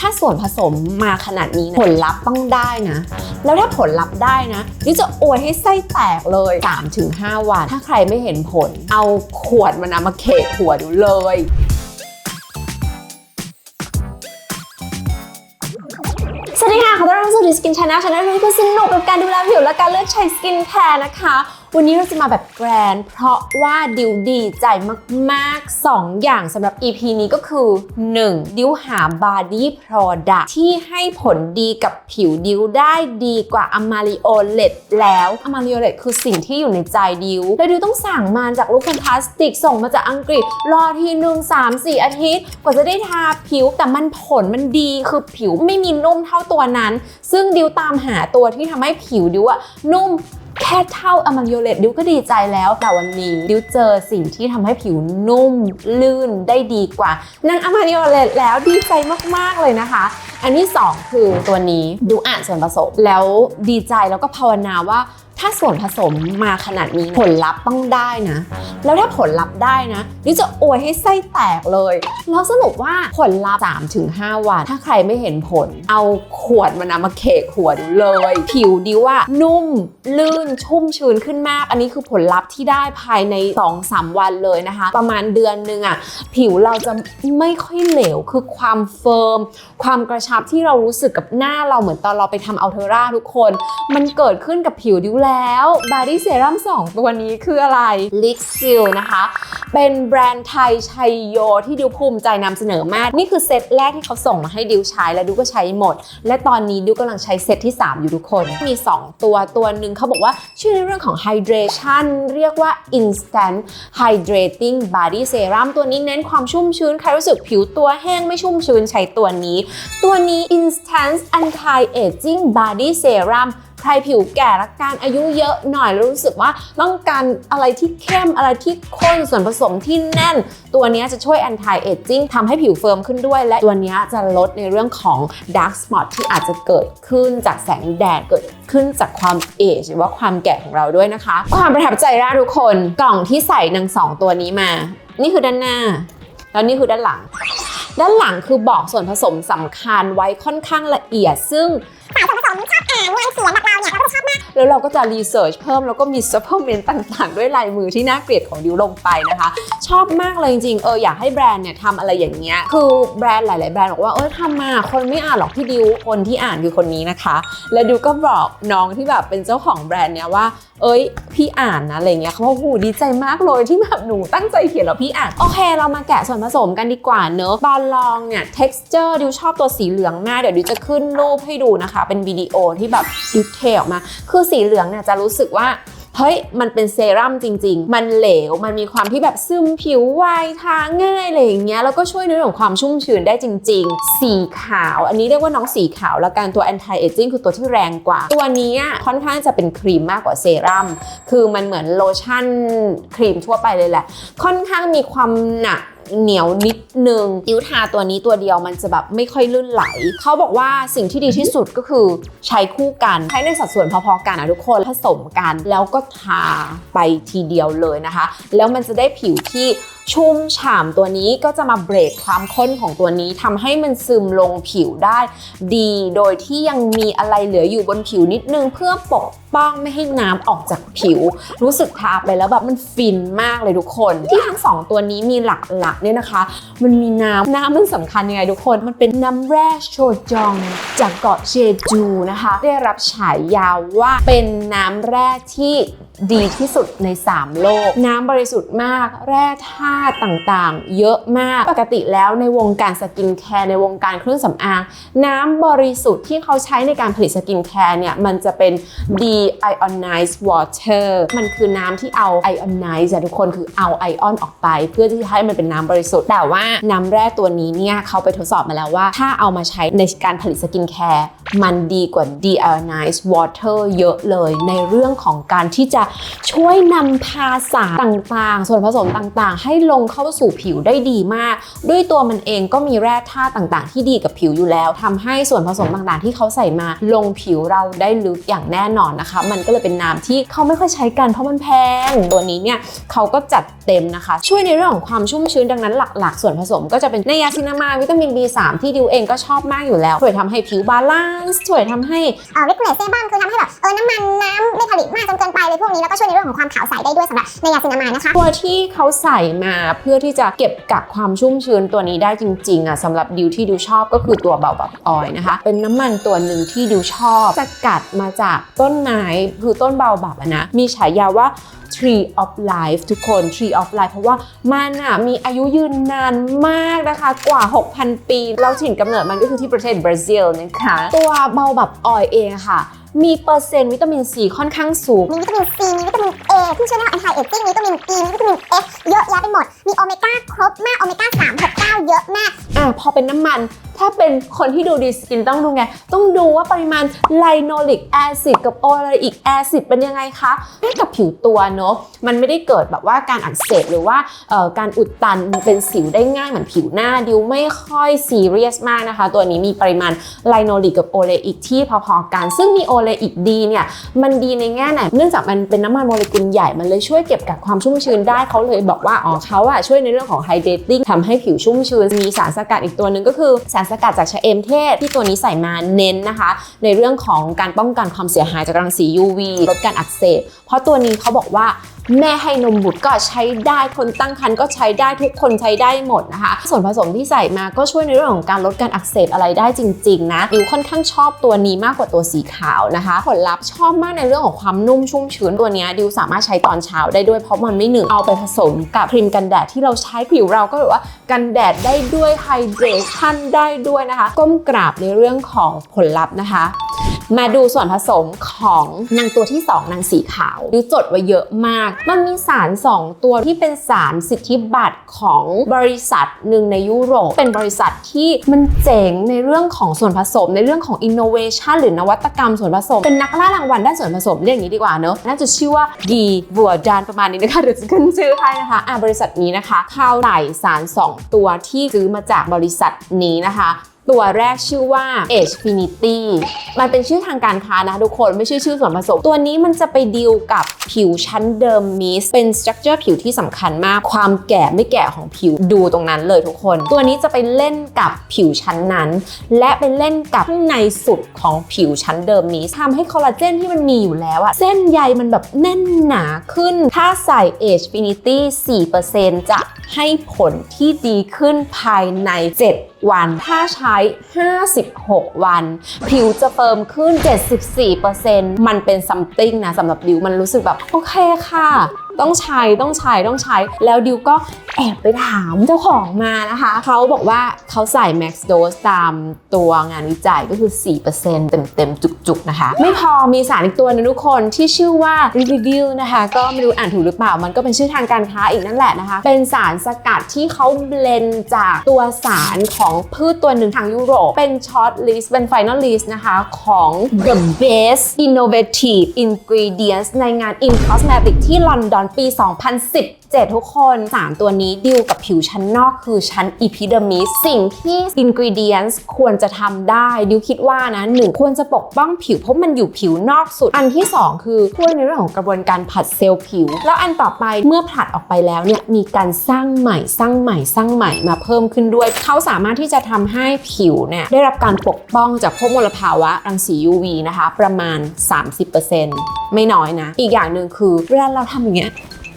ถ้าส่วนผสมมาขนาดนี้นะผลลัพธ์ต้องได้นะ แล้วถ้าผลลัพธ์ได้นะดิวจะอวยให้ไส้แตกเลย 3-5 วัน ถ้าใครไม่เห็นผล เอาขวดมันนะมาเขกหัวดูเลยสวัสดีค่ะ ขอต้อนรับสู่ดิสกินชาแนลชาแนลที่คุณสนุกกับการดูแลผิวและการเลือกใช้สกินแคร์นะคะ วันนี้เราจะมาแบบแกรนด์เพราะว่าดิวดีใจมากๆ 2 อย่างสำหรับ EP นี้ก็คือ 1. ดิวหาบ o ดี้ Product ที่ให้ผลดีกับผิวดิวได้ดีกว่า a m a r i o l e t แล้ว a m a r i o l e t คือสิ่งที่อยู่ในใจดิว แล้วดิวต้องสั่งมาจากลูกคนพลาสติกส่งมาจากอังกฤษ รอทีหนึ่ง3 4 อาทิตย์ กว่าจะได้ทาผิวแต่มันผลมันดีคือผิวไม่มีนุ่มเท่าตัวนั้น ซึ่งดิวตามหาตัวที่ทำให้ผิวดิวอะนุ่มแค่เท่าอ m ม r โยเลตดิวก็ดีใจแล้ว แต่วันนี้ดิวเจอสิ่งที่ทำให้ผิวนุ่ม ลื่นได้ดีกว่านางอ m ม r โยเลตแล้วดีใจมากๆเลยนะคะอันที่ 2 คือตัวนี้ดูอ่านส่วนผสมแล้วดีใจแล้วก็ภาวนาว่า ถ้าส่วนผสมมาขนาดนี้ผลลัพธ์ต้องได้นะ แล้วถ้าผลลัพธ์ได้นะดิวจะอวยให้ไส้แตกเลยแล้วสรุปว่าผลลัพธ์3-5วัน ถ้าใครไม่เห็นผล เอาขวดมันนะมาเขกหัวดูเลย ผิวดิวอะนุ่ม ลื่นชุ่มชื้นขึ้นมาก อันนี้คือผลลัพธ์ที่ได้ภายใน 2-3 วันเลยนะคะ ประมาณเดือนหนึงอะผิวเราจะไม่ค่อยเหลวคือความเฟิร์ม ความกระชับที่เรารู้สึกกับหน้าเราเหมือนตอนเราไปทำอัลเทอร่าทุกคน มันเกิดขึ้นกับผิวดิวแล้แล้วบาร์ดี้เซรั่ม2 ตัวนี้คืออะไรลิกซิลนะคะ เป็นแบรนด์ไทยชัยโยที่ดิวภูมิใจนำเสนอมาก นี่คือเซตแรกที่เขาส่งมาให้ดิวใช้แล้วดิวก็ใช้หมด และตอนนี้ดิวกำลังใช้เซตที่ 3 อยู่ทุกคน มี 2 ตัวตัวหนึ่งเขาบอกว่าช่วยในเรื่องของ hydration เรียกว่า instant hydrating body serum ตัวนี้เน้นความชุ่มชื้น ใครรู้สึกผิวตัวแห้งไม่ชุ่มชื้นใช้ตัวนี้ ตัวนี้ instant anti aging body serum ใครผิวแก่และการอายุเยอะหน่อยแล้วรู้สึกว่าต้องการอะไรที่เข้มอะไรที่ข้นส่วนผสมที่แน่น ตัวนี้จะช่วย anti aging ทำให้ผิวเฟิร์มขึ้นด้วย และตัวนี้จะลดในเรื่องของ dark spot ที่อาจจะเกิดขึ้นจากแสงแดดเกิดขึ้นจากความเอจหรือว่าความแก่ของเราด้วยนะคะ ความประทับใจแรกทุกคนกล่องที่ใส่นางสองตัวนี้มา นี่คือด้านหน้า แล้วนี่คือด้านหลัง ด้านหลังคือบอกส่วนผสมสำคัญไว้ค่อนข้างละเอียดซึ่งสายส่วนผสมชอบอ่านงานเขียนแบบ แล้วเราก็จะรีเสิร์ชเพิ่มแล้วก็มีซัพพลีเมนต์ต่างๆ ด้วยลายมือที่น่าเกลียดของดิวลงไปนะคะ ชอบมากเลยจริงๆเอออยากให้แบรนด์เนี่ยทำอะไรอย่างเงี้ยคือแบรนด์หลายๆแบรนด์บอกว่าเออทำมาคนไม่อ่านหรอกพี่ดิวคนที่อ่านคือคนนี้นะคะ แล้วดิวก็บอกน้องที่แบบเป็นเจ้าของแบรนด์เนี่ยว่า เอ้ยพี่อ่านนะอะไรเงี้ยเขาบอกโหดีใจมากเลยที่แบบหนูตั้งใจเขียนแล้วพี่อ่านโอเค เรามาแกะส่วนผสมกันดีกว่าเนอะตอนลองเนี่ย texture ดิวชอบตัวสีเหลืองมากเดี๋ยวดิวจะขึ้นรูปให้ดูนะคะ เป็นวิดีโอที่แบบดิวเทออกมา คือสีเหลืองเนี่ยจะรู้สึกว่า เฮ้ยมันเป็นเซรั่มจริง ๆ มันเหลว มันมีความที่แบบซึมผิวไวทาง่ายอะไรอย่างเงี้ยแล้วก็ช่วยในเรื่องของความชุ่มชื้นได้จริง ๆ สีขาว อันนี้เรียกว่าน้องสีขาวแล้วกันตัว anti aging คือตัวที่แรงกว่า ตัวนี้ค่อนข้างจะเป็นครีมมากกว่าเซรั่มคือมันเหมือนโลชั่นครีมทั่วไปเลยแหละ ค่อนข้างมีความหนัก เหนียวนิดนึงติ้วทาตัวนี้ตัวเดียวมันจะแบบไม่ค่อยลื่นไหล เขาบอกว่าสิ่งที่ดีที่สุดก็คือใช้คู่กัน ใช้ในสัดส่วนพอๆกันนะทุกคนผสมกัน แล้วก็ทาไปทีเดียวเลยนะคะ แล้วมันจะได้ผิวที่ ชุ่มฉ่ำตัวนี้ก็จะมาเบรกความข้นของตัวนี้ทำให้มันซึมลงผิวได้ ดีโดยที่ยังมีอะไรเหลืออยู่บนผิวนิดนึงเพื่อปกป้องไม่ให้น้ำออกจากผิว รู้สึกทาไปแล้วแบบมันฟินมากเลยทุกคน ที่ทั้งสองตัวนี้มีหลักๆเนี่ยนะคะ มันมีน้ำน้ำมันสำคัญยังไงทุกคน มันเป็นน้ำแร่โชจองจากเกาะเชจูนะคะ ได้รับฉายาว่าเป็นน้ำแร่ที่ ดีที่สุดใน 3 โลก น้ำบริสุทธิ์มาก แร่ธาตุต่างๆ เยอะมาก ปกติแล้วในวงการสกินแคร์ในวงการเครื่องสำอาง น้ำบริสุทธิ์ที่เขาใช้ในการผลิตสกินแคร์เนี่ย มันจะเป็น de-ionized water มันคือน้ำที่เอา ionize อะทุกคนคือเอาไอออนออกไป เพื่อที่จะให้มันเป็นน้ำบริสุทธิ์ แต่ว่าน้ำแร่ตัวนี้เนี่ยเขาไปทดสอบมาแล้วว่า ถ้าเอามาใช้ในการผลิตสกินแคร์มันดีกว่า de-ionized water เยอะเลย ในเรื่องของการที่จะช่วยนำพาสารต่างๆ ส่วนผสมต่างๆ ให้ลงเข้าสู่ผิวได้ดีมาก ด้วยตัวมันเองก็มีแร่ธาตุต่างๆ ที่ดีกับผิวอยู่แล้วทำให้ส่วนผสมต่างๆ ที่เขาใส่มาลงผิวเราได้ลึกอย่างแน่นอนนะคะ มันก็เลยเป็นน้ำที่เขาไม่ค่อยใช้กันเพราะมันแพง ตัวนี้เนี่ยเขาก็จัดเต็มนะคะ ช่วยในเรื่องของความชุ่มชื้นดังนั้นหลักๆ ส่วนผสมก็จะเป็นไนยาซินามาวิตามิน B3 ที่ดิวเองก็ชอบมากอยู่แล้วช่วยทำให้ผิวบาลานซ์ช่วยทำให้เอ่อ regulate sebum คือทำให้แบบเออน้ำมันน้ำไม่ผลิตมากจนเกินไปเลยพวกนี้แล้วก็ช่วยในเรื่องของความขาวใสได้ด้วยสำหรับในยาซินามายนะคะตัวที่เขาใส่มาเพื่อที่จะเก็บกักความชุ่มชื้นตัวนี้ได้จริงๆอะสำหรับดิวที่ดิวชอบก็คือตัวเบาแบบออยนะคะ เป็นน้ำมันตัวหนึ่งที่ดิวชอบสกัดมาจากต้นไม้คือต้นเบาแบบนะมีฉายาว่า Tree of Life ทุกคน Tree of Life เพราะว่ามันอะมีอายุยืนนานมากนะคะ กว่า 6,000 ปี แล้วถิ่นกำเนิดมันก็คือที่ประเทศบราซิลนะคะ ตัวเบาแบบออยเองค่ะ มีเปอร์เซ็นต์วิตามินซีค่อนข้างสูง มีวิตามินซีมีวิตามินเอที่ช่วยเรื่อง anti aging มีวิตามินอีมีวิตามินเอเยอะแยะไปหมด มีโอเมก้าครบมาก โอเมก้า3 6 9 เยอะมาก อะพอเป็นน้ำมัน ถ้าเป็นคนที่ดูดีสกินต้องดูไง ต้องดูว่าปริมาณไลโนลิกแอซิดกับโอเลอิกแอซิดเป็นยังไงคะให้กับผิวตัวเนอะมันไม่ได้เกิดแบบว่าการอักเสบหรือว่าการอุดตันเป็นสิวได้ง่ายเหมือนผิวหน้าดิวไม่ค่อยซีเรียสมากนะคะ ตัวนี้มีปริมาณไลโนลิกกับโอเลอิกที่พอๆกัน ซึ่งมีโอเลอิกดีเนี่ยมันดีในแง่ไหนเนื่องจากมันเป็นน้ำมันโมเลกุลใหญ่มันเลยช่วยเก็บกักความชุ่มชื้นได้เขาเลยบอกว่าอ๋อเขาอะช่วยในเรื่องของไฮเดรตติ้งทำให้ผิวชุ่มชื้นมีสารสกัดอีกตัวหนึ่งก็คือสารสกัดจากชะเอมเทศที่ตัวนี้ใส่มาเน้นนะคะ ในเรื่องของการป้องกันความเสียหายจากรังสี UV ลดการอักเสบ เพราะตัวนี้เขาบอกว่าแม่ให้นมบุตรก็ใช้ได้คนตั้งครรภ์ก็ใช้ได้ทุกคนใช้ได้หมดนะคะ ส่วนผสมที่ใส่มาก็ช่วยในเรื่องของการลดการอักเสบอะไรได้จริง ๆ นะดิวค่อนข้างชอบตัวนี้มากกว่าตัวสีขาวนะคะ ผลลัพธ์ชอบมากในเรื่องของความนุ่มชุ่มชื้นตัวนี้ดิวสามารถใช้ตอนเช้าได้ด้วยเพราะมันไม่หนึบเอาไปผสมกับครีมกันแดดที่เราใช้ผิวเราก็แบบว่ากันแดดได้ด้วยไฮเดรชั่นได้ด้วยนะคะ ก้มกราบในเรื่องของผลลัพธ์นะคะ มาดูส่วนผสมของนางตัวที่ 2 นางสีขาวดิวจดไว้เยอะมาก มันมีสาร 2 ตัวที่เป็นสารสิทธิบัตรของบริษัทหนึ่งในยุโรป เป็นบริษัทที่มันเจ๋งในเรื่องของส่วนผสม ในเรื่องของ innovation หรือนวัตกรรมส่วนผสม เป็นนักล่ารางวัลด้านส่วนผสมเรียกอย่างนี้ดีกว่าเนอะน่าจะชื่อว่าดีบัวดานประมาณนี้นะคะเดี๋ยวจะขึ้นชื่อให้นะคะอะบริษัทนี้นะคะเข้าใส่สาร 2 ตัวที่ซื้อมาจากบริษัทนี้นะคะ ตัวแรกชื่อว่า Agefinity มันเป็นชื่อทางการค้านะทุกคนไม่ใช่ชื่อส่วนผสม ตัวนี้มันจะไปดีลกับ ผิวชั้นเดิมมิสเป็นสตรัคเจอร์ผิวที่สำคัญมาก ความแก่ไม่แก่ของผิวดูตรงนั้นเลยทุกคน ตัวนี้จะไปเล่นกับผิวชั้นนั้น และไปเล่นกับข้างในสุดของผิวชั้นเดิมมิสทำให้คอลลาเจนที่มันมีอยู่แล้วอะเส้นใยมันแบบแน่นหนาขึ้น ถ้าใส่ Agefinity 4%จะให้ผลที่ดีขึ้นภายใน 7 วัน ถ้าใช้ 56 วัน ผิวจะเฟิร์มขึ้น 74%มันเป็น something นะสำหรับดิวมันรู้สึกแบบโอเคค่ะ ต้องใช้ต้องใช้ต้องใช้ แล้วดิวก็แอบไปถามเจ้าของมานะคะ เขาบอกว่าเขาใส่ max dose ตามตัวงานวิจัยก็คือ 4%เต็มๆ จุกๆ นะคะ ไม่พอมีสารอีกตัวหนึงทุกคนที่ชื่อว่า review นะคะ ก็ไม่รู้อ่านถูกหรือเปล่า มันก็เป็นชื่อทางการค้าอีกนั่นแหละนะคะ เป็นสารสกัดที่เขาเบลนจากตัวสารของพืชตัวหนึ่งทางยุโรป เป็นช็อตลิสต์เป็น final list นะคะของ the best innovative ingredients ในงาน in cosmetic ที่ลอนดอนปี 2017 ทุกคน 3 ตัวนี้ดิวกับผิวชั้นนอกคือชั้น epidermis สิ่งที่ ingredients ควรจะทำได้ ดิวคิดว่านะหนึ่งควรจะปกป้องผิวเพราะมันอยู่ผิวนอกสุด อันที่ 2 คือช่วยในเรื่องของกระบวนการผลัดเซลล์ผิว แล้วอันต่อไปเมื่อผลัดออกไปแล้วเนี่ยมีการสร้างใหม่สร้างใหม่สร้างใหม่มาเพิ่มขึ้นด้วย เขาสามารถที่จะทำให้ผิวเนี่ยได้รับการปกป้องจากพวกมลภาวะรังสี UV นะคะ ประมาณ 30% ไม่น้อยนะ อีกอย่างหนึ่งคือเวลาเราทำอย่างเงี้ย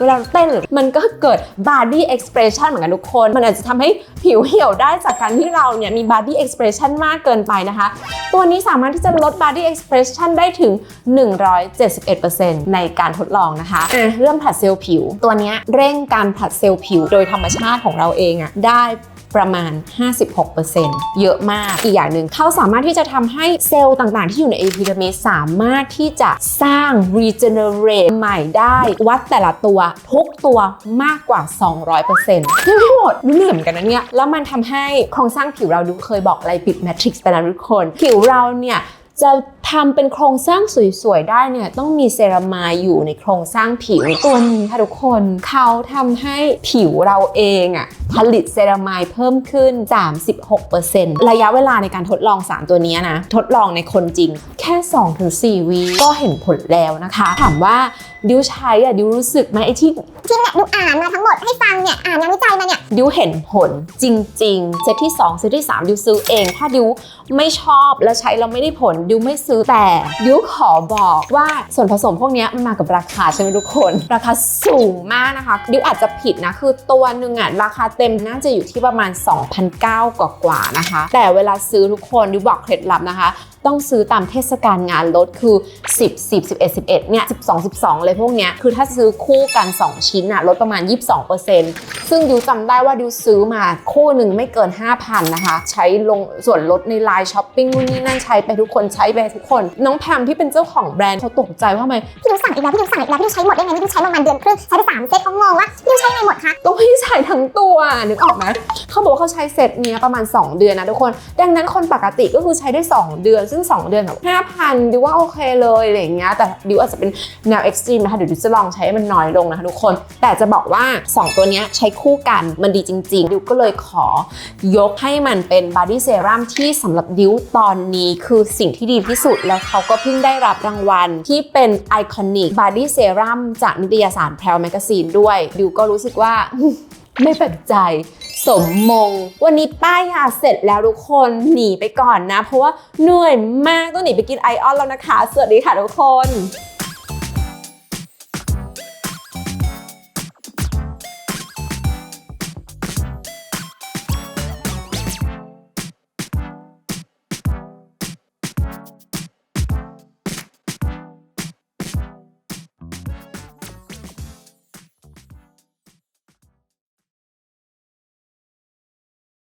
เวลาเราเต้นมันก็เกิด body expression เหมือนกันทุกคน มันอาจจะทำให้ผิวเหี่ยวได้จากการที่เราเนี่ยมี body expression มากเกินไปนะคะ ตัวนี้สามารถที่จะลด body expression ได้ถึง 171%ในการทดลองนะคะอะเรื่องผลัดเซลล์ผิว ตัวเนี้ยเร่งการผลัดเซลล์ผิวโดยธรรมชาติของเราเองอะได้ ประมาณ 56%เยอะมากอีกอย่างหนึ่งเขาสามารถที่จะทำให้เซลล์ต่างๆ ที่อยู่ในเอพิเดมิสสามารถที่จะสร้าง regenerate ใหม่ได้วัดแต่ละตัวทุกตัวมากกว่า 200%ยังไม่หมดดูเหนื่อยเหมือนกันนะเนี่ย แล้วมันทำให้โครงสร้างผิวเราดูเคยบอกอะไรปิดแมทริกซ์ไปแล้วทุกคน ผิวเราเนี่ย จะทำเป็นโครงสร้างสวยๆได้เนี่ยต้องมีเซรามายอยู่ในโครงสร้างผิวตัวนี้ค่ะทุกคนเขาทำให้ผิวเราเองอะผลิตเซรามายเพิ่มขึ้น 36%ระยะเวลาในการทดลองสารตัวนี้นะ ทดลองในคนจริง แค่ 2-4 วีก็เห็นผลแล้วนะคะ ถามว่าดิวใช้อะดิวรู้สึกไหมไอ้ที่ ที่เนี่ยดูอ่านมาทั้งหมดให้ฟังเนี่ยอ่านงานวิจัยมาเนี่ยดิวเห็นผลจริง ๆ เซตที่ 2 เซตที่ 3 ดิวซื้อเอง ถ้าดิวไม่ชอบแล้วใช้แล้วไม่ได้ผลดิวไม่ซื้อแต่ดิวขอบอกว่าส่วนผสมพวกนี้มันมากับราคาใช่ไหมทุกคน ราคาสูงมากนะคะ ดิวอาจจะผิดนะ คือตัวหนึ่งอะราคาเต็มน่าจะอยู่ที่ประมาณ2,009กว่ากว่าๆนะคะ แต่เวลาซื้อทุกคนดิวบอกเคล็ดลับนะคะต้องซื้อตามเทศกาลงานลดคือ 10 10 11 11เนี่ย12 12 เลยพวกเนี้ยคือถ้าซื้อคู่กัน 2 ชิ้นอะลดประมาณ 22%ซึ่งดิวจำได้ว่าดิวซื้อมาคู่หนึ่งไม่เกิน 5,000 นะคะ ใช้ลงส่วนลดในไลน์ช้อปปิ้งนู่นนี่นั่นใช้ไปทุกคนใช้ไปทุกคน น้องแพมที่เป็นเจ้าของแบรนด์เขาตกใจว่าทำไมพี่ดิวสั่งอีกแล้วพี่ดิวสั่งอีกแล้วพี่ดิวใช้หมดได้ไงพี่ดิวใช้ประมาณเดือนครึ่งใช้ไปสามเซตเขางงว่าพี่ดิวใช้ไงหมดคะต้องให้ใช้ทั้งตัวนึกออกไหมเขาบอกว่าเขาใช้เซตเนี้ยประมาณ 2 เดือนนะทุกคน ดังนั้นคนปกติก็คือใช้ได้ 2 เดือนซึ่ง 2 เดือนแบบ5,000ดิวว่าโอเคเลยอะไรอย่างเงี้ยแต่ดิวอาจจะเป็นแนวเอ็กซ์ตรีมนะคะเดี๋ยวดิวจะลองใช้ให้มันน้อยลงนะคะทุกคน แต่จะบอกว่า 2 ตัวเนี้ยใช้คู่กันมันดีจริง ๆ ดิวก็เลยขอยกให้มันเป็นบ o ดี้เซรั่มที่สำหรับดิวตอนนี้คือสิ่งที่ดีที่สุดแล้วเขาก็เพิ่งได้รับรางวัลที่เป็นไอคอนิกบ o ดี้เซรั่มจากนิตยสารแพรวแมกซีนด้วยดิวก็รู้สึกว่า ไม่แปลกใจ สมมง วันนี้ป้ายยาเสร็จแล้วทุกคนหนีไปก่อนนะ เพราะว่าเหนื่อยมากต้องหนีไปกินไอออนแล้วนะคะ สวัสดีค่ะทุกคน